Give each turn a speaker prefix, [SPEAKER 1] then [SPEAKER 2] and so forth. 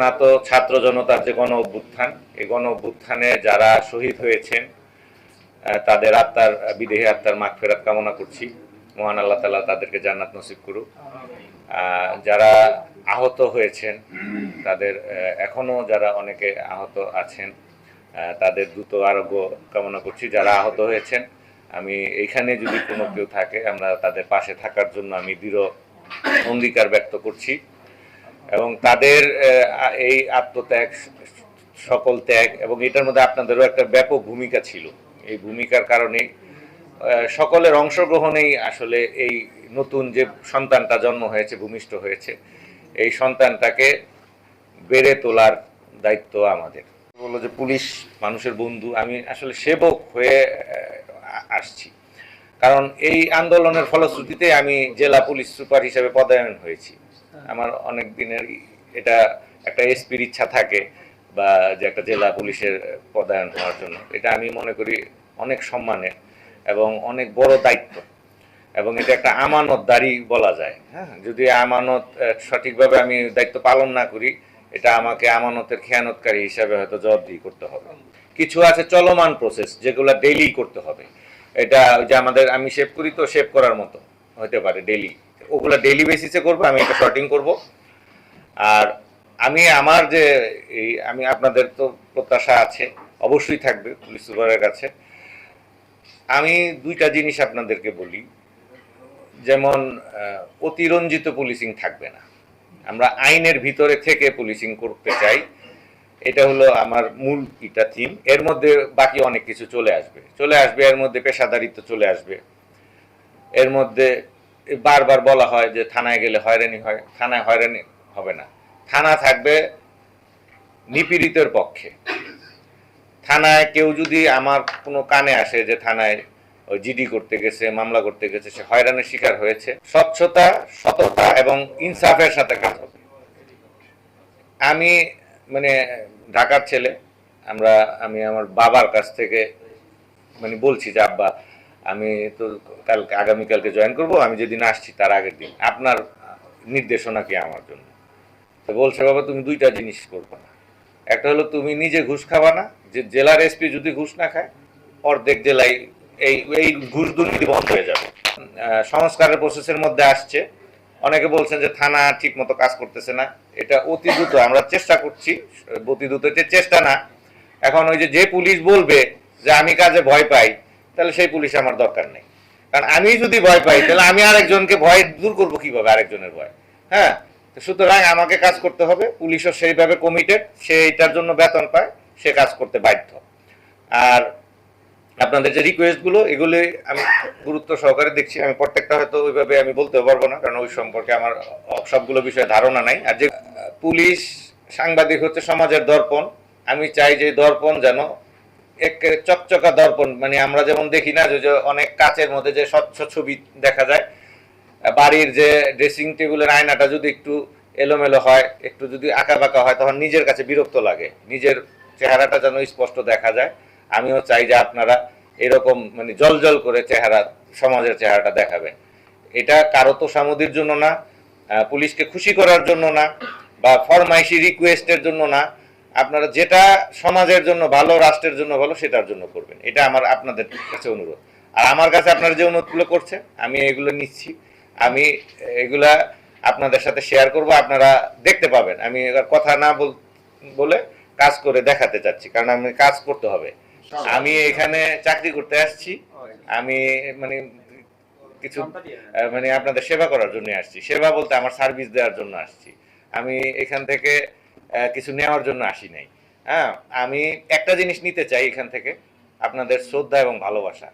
[SPEAKER 1] স্নাত ছাত্র জনতার যে গণ অভ্যুত্থান এই গণ অভ্যুত্থানে যারা শহীদ হয়েছেন তাদের আত্মার বিদেহী আত্মার মাগ ফেরাত কামনা করছি। মহান আল্লাহ তালা তাদেরকে জান্নাত নসিব করুক। যারা আহত হয়েছেন তাদের আহ, এখনও যারা অনেকে আহত আছেন তাদের দ্রুত আরোগ্য কামনা করছি। যারা আহত হয়েছেন আমি এইখানে যদি কোনো কেউ থাকে আমরা তাদের পাশে থাকার জন্য আমি দৃঢ় অঙ্গীকার ব্যক্ত করছি। এবং তাদের এই আত্মত্যাগ, সকল ত্যাগ এবং এটার মধ্যে আপনাদেরও একটা ব্যাপক ভূমিকা ছিল। এই ভূমিকার কারণে সকলের অংশগ্রহণেই আসলে এই নতুন যে সন্তানটা জন্ম হয়েছে, ভূমিষ্ঠ হয়েছে, এই সন্তানটাকে বেড়ে তোলার দায়িত্ব আমাদের। বলল যে পুলিশ মানুষের বন্ধু, আমি আসলে সেবক হয়ে আসছি। কারণ এই আন্দোলনের ফলশ্রুতিতে আমি জেলা পুলিশ সুপার হিসেবে পদায়ন হয়েছি। আমার অনেক দিনের এটা একটা এসপির ইচ্ছা থাকে বা যে একটা জেলা পুলিশের পদায়ন হওয়ার জন্য। এটা আমি মনে করি অনেক সম্মানের এবং অনেক বড় দায়িত্ব। এবং এটা একটা আমানতদারি বলা যায়। হ্যাঁ যদি আমানত সঠিকভাবে আমি দায়িত্ব পালন না করি, এটা আমাকে আমানতের খেয়ানতকারী হিসাবে হয়তো জবাবদিহি করতে হবে। কিছু আছে চলমান প্রসেস যেগুলো ডেইলি করতে হবে। এটা যে আমাদের, আমি শেভ করি তো শেভ করার মতো হতে পারে ডেইলি ওগুলো ডেইলি বেসিসে করব, আমি এটা শর্টিং করব। আর আমি আমার যে এই, আমি আপনাদের তো প্রত্যাশা আছে, অবশ্যই থাকবে পুলিশ সুপারের কাছে। আমি দুইটা জিনিস আপনাদেরকে বলি, যেমন অতিরঞ্জিত পুলিশিং থাকবে না। আমরা আইনের ভিতরে থেকে পুলিশিং করতে চাই, এটা হলো আমার মূল ইটা থিম এর মধ্যে বাকি অনেক কিছু চলে আসবে। চলে আসবে, এর মধ্যে পেশাদারিত্ব চলে আসবে। এর মধ্যে বারবার বলা হয় যে থানায় গেলে হয়রানি হয়, থানায় হয়রানি হবে না। থানা থাকবে নিপীড়িতের পক্ষে। থানায় কেউ যদি আমার কোনো কানে আসে যে থানায় জিডি করতে গেছে, মামলা করতে গেছে, সে হয়রানির শিকার হয়েছে, স্বচ্ছতা, সততা এবং ইনসাফের সাথে কাজ হবে। আমি মানে ঢাকার ছেলে, আমরা, আমি আমার বাবার কাছ থেকে মানে বলছি যে, আব্বা আমি তো কালকে, আগামীকালকে জয়েন করব, আমি যেদিন আসছি তার আগের দিন। আপনার নির্দেশনা কি আমার জন্য? তো বলছে, বাবা, তুমি দুইটা জিনিস করবে না। একটা হলো, তুমি নিজে ঘুষ খাবা না, যে জেলার এসপি যদি ঘুষ না খায়, অর্ধেক জেলায় এই এই ঘুষ দুর্নীতি বন্ধ হয়ে যাবে। সংস্কারের প্রসেসের মধ্যে আসছে। অনেকে বলছেন যে থানা ঠিক মতো কাজ করতেছে না। এটা অতি দ্রুত, আমরা চেষ্টা করছি, অতি দ্রুত চেষ্টা না। এখন ওই যে যে পুলিশ বলবে যে, আমি কাজে ভয় পাই তাহলে সেই পুলিশ আমার দরকার নেই। কারণ আমি যদি ভয় পাই, তাহলে আমি আরেকজনকে ভয় দূর করব কীভাবে আরেকজনের ভয়? হ্যাঁ? সুতরাং আমাকে কাজ করতে হবে, পুলিশও সেইভাবে কমিটেড সে এটার জন্য বেতন পায়, সে কাজ করতে বাধ্য। আর আপনাদের যে রিকোয়েস্টগুলো এগুলি আমি গুরুত্ব সহকারে দেখছি। আমি প্রত্যেকটা হয়তো ওইভাবে আমি বলতে পারব না, কারণ ওই সম্পর্কে আমার সবগুলো বিষয়ে ধারণা নাই। আর যে পুলিশ সাংবাদিক হচ্ছে সমাজের দর্পণ, আমি চাই যে দর্পণ যেন এক চকচকা দর্পণ মানে আমরা যেমন দেখি না যে অনেক কাচের মধ্যে যে স্বচ্ছ ছবি দেখা যায়, বাড়ির যে ড্রেসিং টেবিলের আয়নাটা যদি একটু এলোমেলো হয়, একটু যদি আঁকা বাঁকা হয়, তখন নিজের কাছে বিরক্ত লাগে, নিজের চেহারাটা যেন স্পষ্ট দেখা যায়। আমিও চাই যে আপনারা এরকম মানে জল করে চেহারা, সমাজের চেহারাটা দেখাবেন। এটা কারও তো সামুদির জন্য না পুলিশকে খুশি করার জন্য না, বা ফরমাইশি রিকোয়েস্টের জন্য না আপনারা যেটা সমাজের জন্য ভালো রাষ্ট্রের জন্য ভালো সেটার জন্য করবেন। এটা আমার আপনাদের কাছে অনুরোধ। আর আমার কাছে আপনারা যে অনুরোধগুলো করছেন আমি এগুলো নিচ্ছি। আমি এগুলা আপনাদের সাথে শেয়ার করব আপনারা দেখতে পাবেন। আমি এবার কথা না বল- কাজ করে দেখাতে চাচ্ছি কারণ আমি কাজ করতে হবে। আমি এখানে চাকরি করতে আসছি। আমি মানে কিছু মানে আপনাদের সেবা করার জন্য আসছি। সেবা বলতে আমার সার্ভিস দেওয়ার জন্য আসছি। আমি এখান থেকে কিছু নেওয়ার জন্য আসি নাই। হ্যাঁ আমি একটা জিনিস নিতে চাই এখান থেকে, আপনাদের শ্রদ্ধা এবং ভালোবাসা।